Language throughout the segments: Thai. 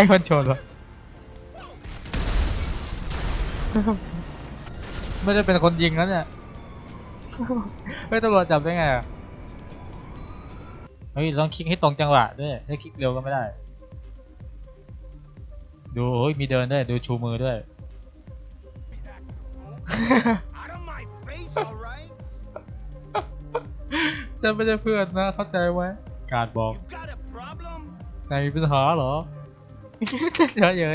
รคนชนวะไม่ได้เป็นคนยิงแล้วเนี่ยเฮ้ยตำรวจจับได้ไงอะเฮ้ยต้องคลิกให้ตรงจังหวะด้วยถ้าคลิกเร็วก็ไม่ได้ ดูเฮ้ยมีเดินด้วยดูชูมือด้วย Out of my face, alright? ฉันไม่ใช่เพื่อนนะเข้าใจไว้ การบอก You got a problem? นายมีปัญหาเหรอ เยอะเย้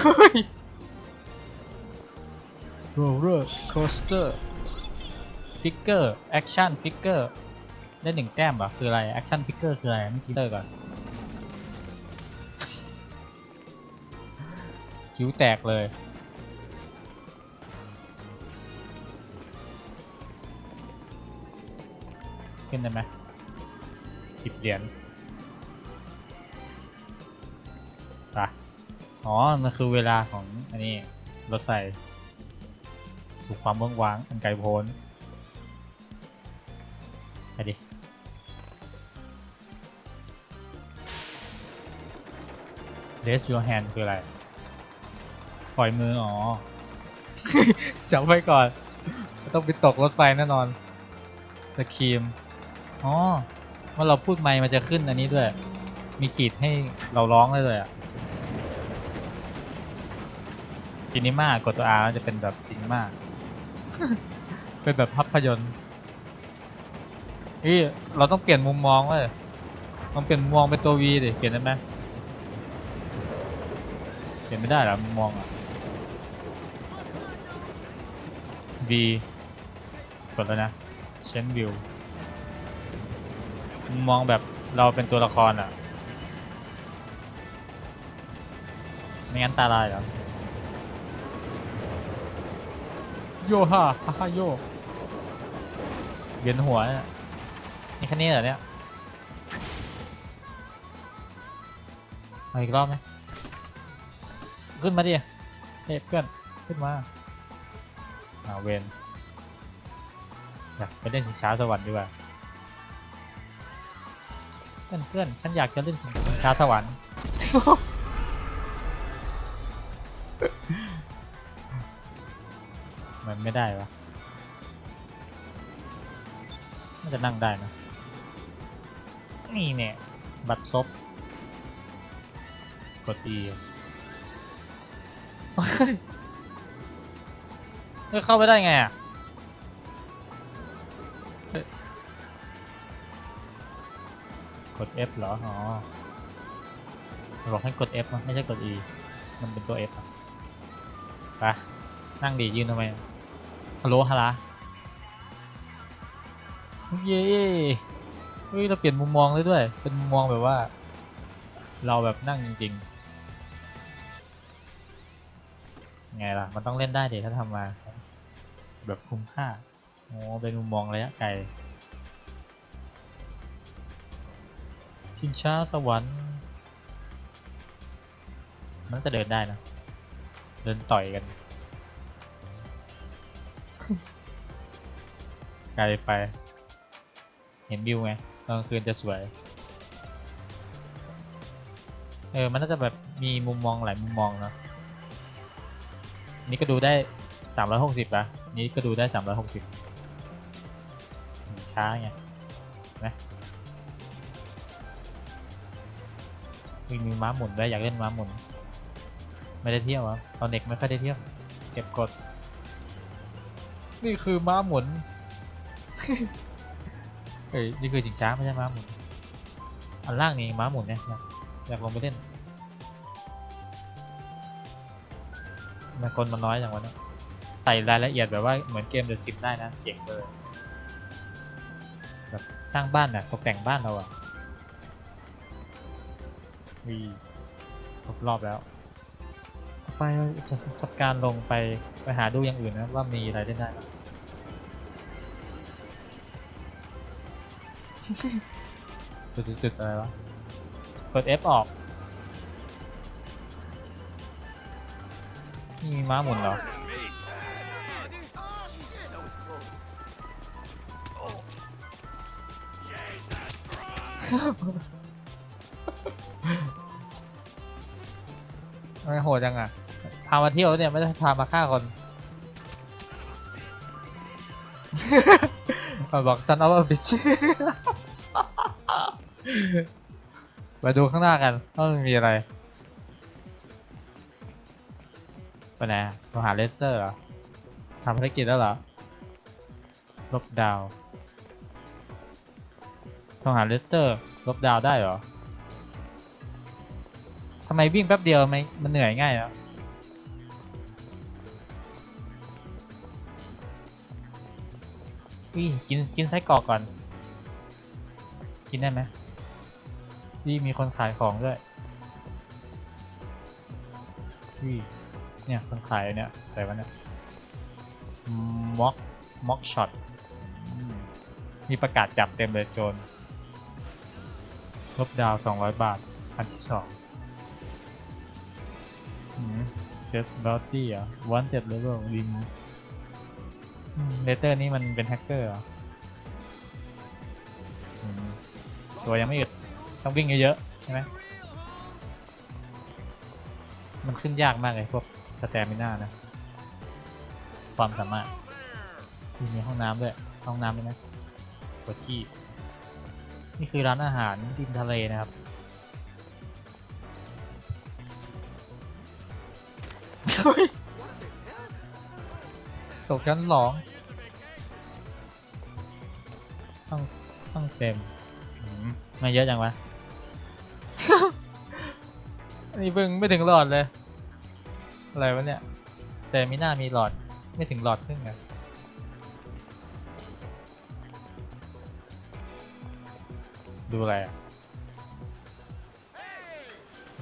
ยเฮ้ยโรลเลอร์โคสเตอร์ฟิกเกอร์แอคชั่นฟิกเกอร์ได้หนึ่งแต้มเหรอคืออะไรแอคชั่นฟิกเกอร์คืออะไรไม่คิดเลยก่อนคิ้วแตกเลยขึ้นได้ไหมสิบเหรียญ อ๋อ มันคือเวลาของอันนี้รถไฟสู่ความเบื้องว้างอันไกลโพ้นไปดิ raise your hand คืออะไร ปล่อยมือ อ๋อ จับไว้ก่อน ต้องไปตกรถไฟแน่นอนสครีม อ๋อเมื่อเราพูดไม่มันจะขึ้นอันนี้ด้วย มีขีดให้เราร้องได้เลยอะ ซินิมากดตัว R มันจะเป็นแบบซินิมา เป็นแบบภาพยนตร์นี่เราต้องเปลี่ยนมุมมองเลยต้องเปลี่ยนมุมมองเป็นตัว V ดิเปลี่ยนได้ไหมเปลี่ยนไม่ได้เหรอมุมมองอะ V กดแล้วนะ change view มุมมองแบบเราเป็นตัวละครอะ ไม่งั้นตาลายเหรอ โยฮ่าฮ่าฮ่าโยเวียนหัวเนี่ยนี่แค่นี้เหรอเนี่ยเอาอีกรอบไหมขึ้นมาดิเฮ้ยเพื่อนขึ้นมาอ่าเวนอยากไปเล่นสิงช้าสวรรค์ดีกว่าเพื่อนเพื่อนฉันอยากจะเล่นสิงช้าสวรรค์ ไม่ได้วะน่าจะนั่งได้นะ นี่เนี่ย บัตรซบกด E เฮ้ยเฮ้ยเข้าไปได้ไงอะกด F เหรอ อ๋อบอกให้กด F นะไม่ใช่กด E มันเป็นตัว F อะไปนั่งดียืนทำไม ฮัลโหลฮัลโหลเย้เฮ้ยเราเปลี่ยนมุมมองเลยด้วย เป็นมุมมองแบบว่า เราแบบนั่งจริงๆ ไงล่ะ มันต้องเล่นได้เดี๋ยวถ้าทำมา แบบคุ้มค่า โอ้เป็นมุมมองระยะไกลชิงช้าสวรรค์มันจะเดินได้นะ เดินต่อยกัน ไกลไป เห็นวิวไงตอนกลางคืนจะสวย เออ มันน่าจะแบบมีมุมมองหลายมุมมองเนอะนี่ก็ดูได้สามร้อยหกสิบอะนี่ก็ดูได้สามร้อยหกสิบช้าไงนะมีมีม้าหมุนด้วยอยากเล่นม้าหมุน ไม่ได้เที่ยวอะตอนเด็กไม่ค่อยได้เที่ยว เก็บกด นี่คือม้าหมุน เอ้ยนี่คือสิงช้าไม่ใช่ม้าหมุน อันล่างนี่ม้าหมุนเนี่ยอยากอยากลงไปเล่นมันคนมันน้อยอย่างวันนี้ใส่รายละเอียดแบบว่าเหมือนเกมเดอะซิมได้นะเจ๋งเลยแบบสร้างบ้านน่ะตกแต่งบ้านเราอะวีคครบรอบแล้วไปจะทำการลงไปไปหาดูอย่างอื่นนะว่ามีอะไรได้ได้ จุดจุดจุดอะไรวะกด F ออก นี่มีม้าหมุนเหรอ Jesus, that was close. ทำไมโหดจังอะ พามาเที่ยวเนี่ยไม่ได้พามาฆ่าคนมาบอก son of a bitch มาดูข้างหน้ากันว่ามันมีอะไรไปไหนอะเราหาเลสเตอร์เหรอทำภารกิจแล้วเหรอ ลบดาวโทรหาเลสเตอร์ ลบดาวได้เหรอทำไมวิ่งแป๊บเดียวไม่มันเหนื่อยง่ายแล้ววิ่กินกินไส้กรอกก่อน กินได้ไหม วี่มีคนขายของด้วยวี่เนี่ยคนขายเนี่ยอะไรวะเนี่ยม็อกม็อกช็อตมีประกาศจับเต็มเลยโจรลบดาว 200 บาท อันที่สองเซตบอตตี้อะวันเจ็ดเลเวลริมเลเตอร์นี่มันเป็นแฮกเกอร์ออืมตัวยังไม่อึด ต้องวิ่งเยอะๆใช่ไหมมันขึ้นยากมากเลยพวกสแตมิน่านะ ความสามารถมีห้องน้ำด้วย ห้องน้ำด้วยนะกดที่ นี่คือร้านอาหารริมทะเลนะครับ ตกชั้นสองต้องต้องเต็ม ไม่เยอะจังวะ นี่เพิ่งไม่ถึงหลอดเลย อะไรวะเนี่ย แต่มีหน้ามีหลอดไม่ถึงหลอดครึ่งอะดูอะไรอะ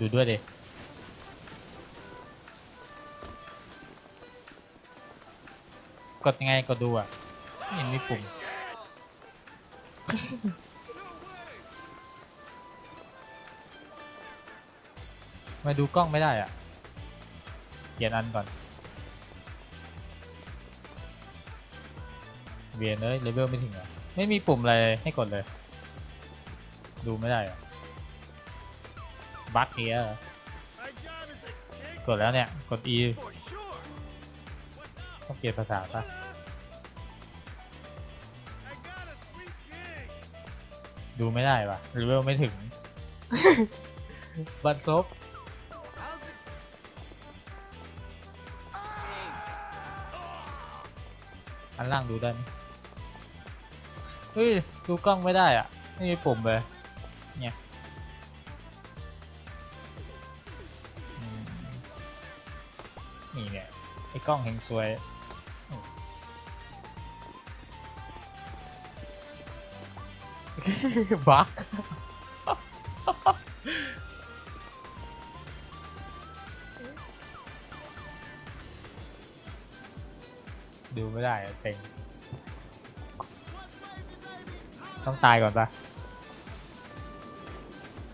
ดูด้วยดิกดยังไงกดดูอะไม่เห็นมีปุ่ม มาดูกล้องไม่ได้อะเปลี่ยนอันก่อน เวียนเลยเลเวลไม่ถึงอะไม่มีปุ่มอะไรให้กดเลย ดูไม่ได้อะบั๊กเนี้ย My job is a kick กดแล้วเนี่ย กด E for sure. ต้องเปลี่ยนภาษาปะ I got a sweet gig. ดูไม่ได้ปะเลเวลไม่ถึงบัตรซบ อันล่างดูได้ไหมเฮ้ย ดูกล้องไม่ได้อะ ไม่มีปุ่มเลย เนี่ยนี่เนี่ย ไอ้กล้องเฮงซวยบัก ดูไม่ได้เต็งต้องตายก่อนปะ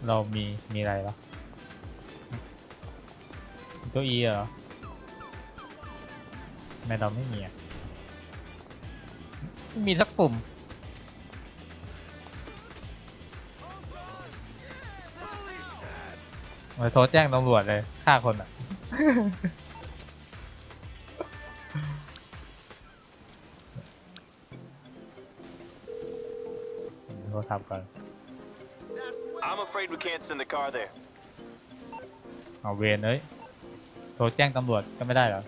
เรามีมีอะไรวะตัว E เหรอทำไมเราไม่มีอะม่มีสักปุ่มมาโทรแจ้งตำรวจเลยฆ่าคนอะ โทรศัพท์ก่อน I'm afraid we can't send the car there. เอาเวรเอ้ยโทรแจ้งตำรวจก็ไม่ได้เหรอ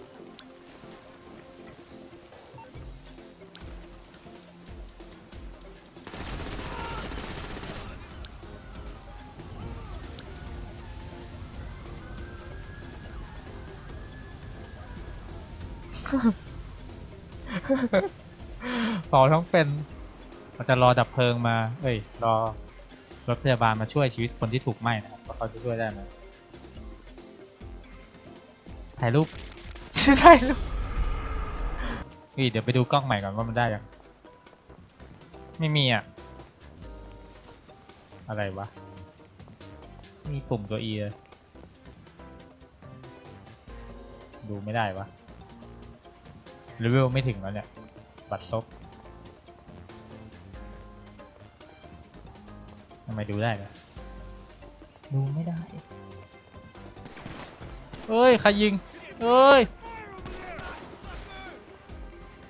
เป่าท้องเป็น เราจะรอดับเพลิงมา เอ้ย รอรถพยาบาลมาช่วยชีวิตคนที่ถูกไหม้นะครับว่าเขาจะช่วยได้ไหมถ่ายรูปถ่ายรูปนี่เดี๋ยวไปดูกล้องใหม่ก่อนว่ามันได้ยังไม่มีอะ อะไรวะ มีปุ่มตัว E เลยดูไม่ได้วะเลเวลไม่ถึงแล้วเนี่ย บัตรซบ ไมดูได้ล่ะดูไม่ได้ เอ้ย ใครยิง เอ้ย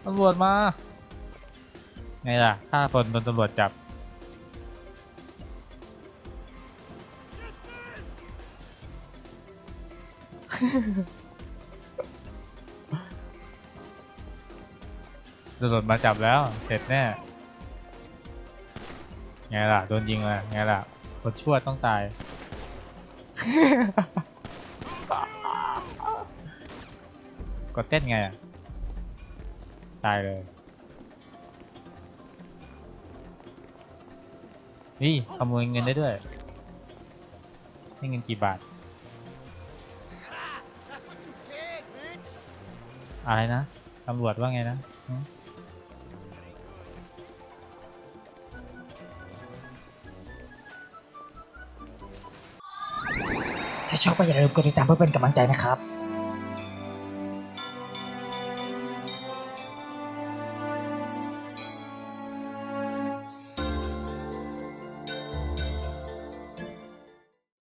ตำรวจมา ไงล่ะฆ่าคนโดนตำรวจจับ ตำรวจมาจับแล้ว เสร็จแน่ ไงล่ะ โดนยิงเลยไงล่ะคนชั่วต้องตาย กดเต้นไงอะ ตายเลย นี่ขโมยเงินได้ด้วยนี่เงินกี่บาท That's what you get, bitch. อะไรนะ ตำรวจว่าไงนะ ถ้าชอบก็อย่าลืมกดติดตามเพื่อเป็นกำลังใจนะครับ